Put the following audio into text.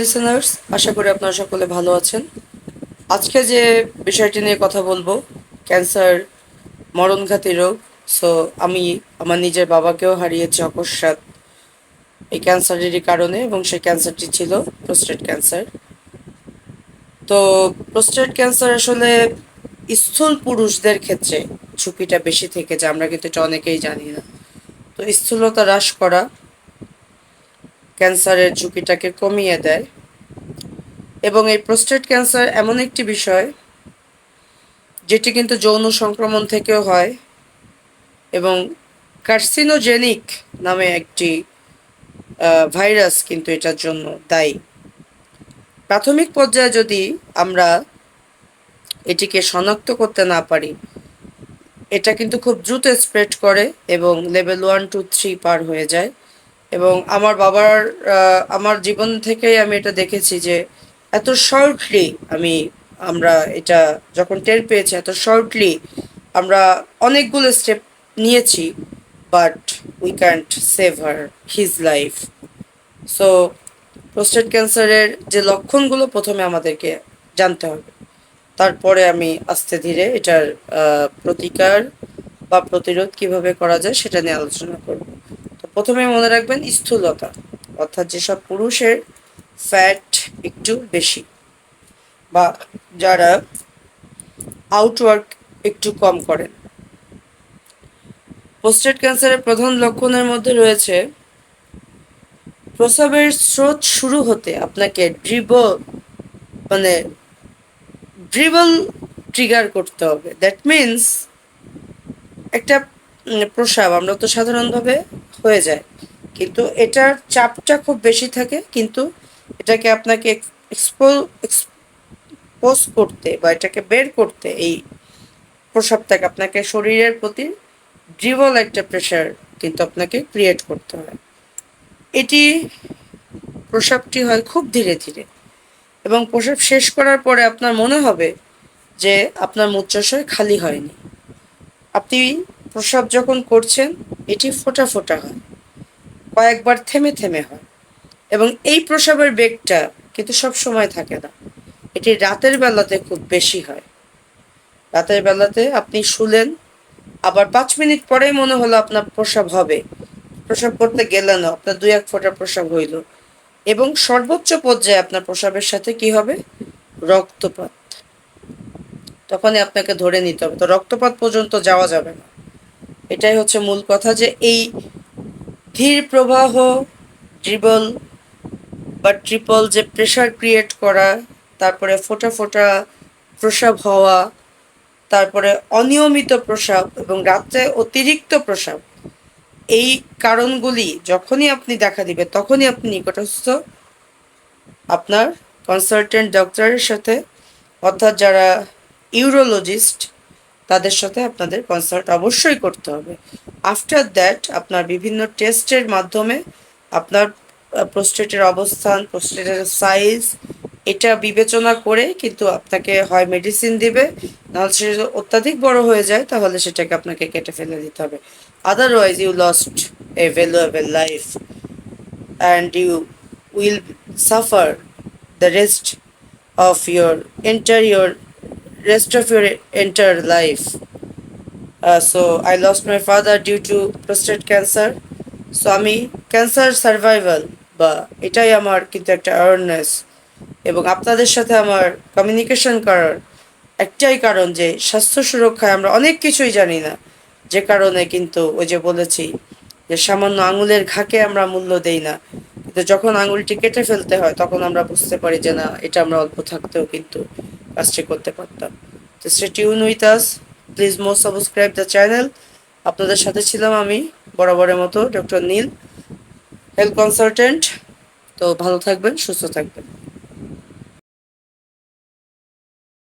Listeners আশা করি আপনারা সকলে ভালো আছেন। আজকে যে বিষয়টি নিয়ে কথা বলব, ক্যান্সার, মরণঘাতী রোগ সো আমি আমার নিজের বাবাকেও হারিয়েছি অকস্মাৎ এই ক্যান্সারেরই কারণে এবং সেই ক্যান্সারটি ছিল প্রোস্টেট ক্যান্সার তো প্রোস্টেট ক্যান্সার আসলে স্থূল পুরুষদের ক্ষেত্রে ঝুঁকিটা বেশি থেকে যায়, আমরা কিন্তু এটা অনেকেই জানি না। তো স্থূলতা হ্রাস করা ক্যান্সারের ঝুঁকিটাকে কমিয়ে দেয়। এবং এই প্রোস্টেট ক্যান্সার এমন একটি বিষয়, যেটি কিন্তু যৌন সংক্রমণ থেকেও হয় এবং কার্সিনোজেনিক নামে একটি ভাইরাস কিন্তু এটার জন্য দায়ী। প্রাথমিক পর্যায়ে যদি আমরা এটিকে শনাক্ত করতে না পারি, এটা কিন্তু খুব দ্রুত স্প্রেড করে এবং লেভেল ওয়ান, টু, থ্রি পার হয়ে যায়। আমার বাবার আমার জীবন থেকেই আমি এটা দেখেছি যে এত শর্টলি আমি, আমরা এটা যখন টের পেয়েছি, এত শর্টলি আমরা অনেকগুলো স্টেপ নিয়েছি but we can't save her his life so prostate ক্যান্সারের যে লক্ষণগুলো প্রথমে আমাদেরকে জানতে হবে। তারপরে আমি আস্তে ধীরে এটার প্রতিকার বা প্রতিরোধ কীভাবে করা যায় সেটা নিয়ে আলোচনা করব। প্রথমে মনে রাখবেন স্থূলতা, অর্থাৎ যেসব পুরুষের ফ্যাট একটু বেশি বা যারা আউটওয়ার্ক একটু কম করেন। প্রোস্টেট ক্যান্সারের প্রধান লক্ষণের মধ্যে রয়েছে, প্রসবের স্রোত শুরু হতে আপনাকে ড্রিব মানে ড্রিবল ট্রিগার করতে হবে। দ্যাট মিন্স একটা প্রসাব, আমরা তো সাধারণভাবে হয়ে যায়। কিন্তু এটার চাপটা খুব বেশি থাকে, কিন্তু এটাকে আপনাকে এক্সপোজ করতে বা এটাকে বের করতে এই প্রসাবটাকে আপনাকে শরীরের প্রতি ড্রিবল একটা প্রেশার কিন্তু আপনাকে ক্রিয়েট করতে হয়। এটি প্রসাবটি হয় খুব ধীরে ধীরে এবং প্রসাব শেষ করার পরে আপনার মনে হবে যে আপনার মূত্রাশয় খালি হয়নি। আপনি প্রসাব যখন করছেন এটি ফোটা ফোটা হয়, কয়েকবার থেমে থেমে হয় এবং এই প্রসাবের বেগটা কিন্তু সব সময় থাকে না। এটি রাতের বেলাতে খুব বেশি হয়। রাতের বেলাতে আপনি শুলেন, আবার পাঁচ মিনিট পরেই মনে হলো আপনার প্রসাব হবে। প্রসাব করতে গেলেন, আপনার দুই এক ফোঁটা প্রসাব হইল এবং সর্বোচ্চ পর্যায়ে আপনার প্রসাবের সাথে কি হবে? রক্তপাত। তখনই আপনাকে ধরে নিতে হবে। তো রক্তপাত পর্যন্ত যাওয়া যাবে না। এটাই হচ্ছে মূল কথা যে এই ধীর প্রবাহ ড্রিবল বা ট্রিপল যে প্রেশার ক্রিয়েট করা, তারপরে ফোটা ফোটা প্রসাব হওয়া, তারপরে অনিয়মিত প্রসাব এবং রাত্রে অতিরিক্ত প্রসাব, এই কারণগুলি যখনই আপনি দেখা দিবে, তখনই আপনি নিকটস্থ আপনার কনসালটেন্ট ডক্টরের সাথে, অর্থাৎ যারা ইউরোলজিস্ট তাদের সাথে আপনাদের কনসাল্ট অবশ্যই করতে হবে। আফটার দ্যাট আপনার বিভিন্ন টেস্টের মাধ্যমে আপনার প্রোস্টেটের অবস্থান প্রোস্টেটের সাইজ এটা বিবেচনা করে কিন্তু আপনাকে হয় মেডিসিন দিবে, নাহলে সে অত্যাধিক বড় হয়ে যায়, তাহলে সেটাকে আপনাকে কেটে ফেলে দিতে হবে। Otherwise you lost a valuable life and you will suffer the rest of your enter your rest of your entire life. Uh, so I lost my father due to prostate cancer. So আমি cancer survival বা এটাই আমার কিন্তু একটা awareness এবং আপনাদের সাথে আমার কমিউনিকেশন করার একটাই কারণ যে স্বাস্থ্য সুরক্ষায় আমরা অনেক কিছুই জানি না যে কারণে কিন্তু ওই যে বলেছি যে সামান্য আঙুলের ঘাকে আমরা মূল্য দেই না কিন্তু যখন আঙুলটি কেটে ফেলতে হয় তখন আমরা বুঝতে পারি যে না এটা আমরা অল্প থাকতেও কিন্তু কাজটি করতে পারতাম। তো tune with us please most subscribe the channel আপনাদের সাথে ছিলাম আমি, বরাবরের মতো ডক্টর নীল হেলথ কনসালটেন্ট তো ভালো থাকবেন, সুস্থ থাকবেন।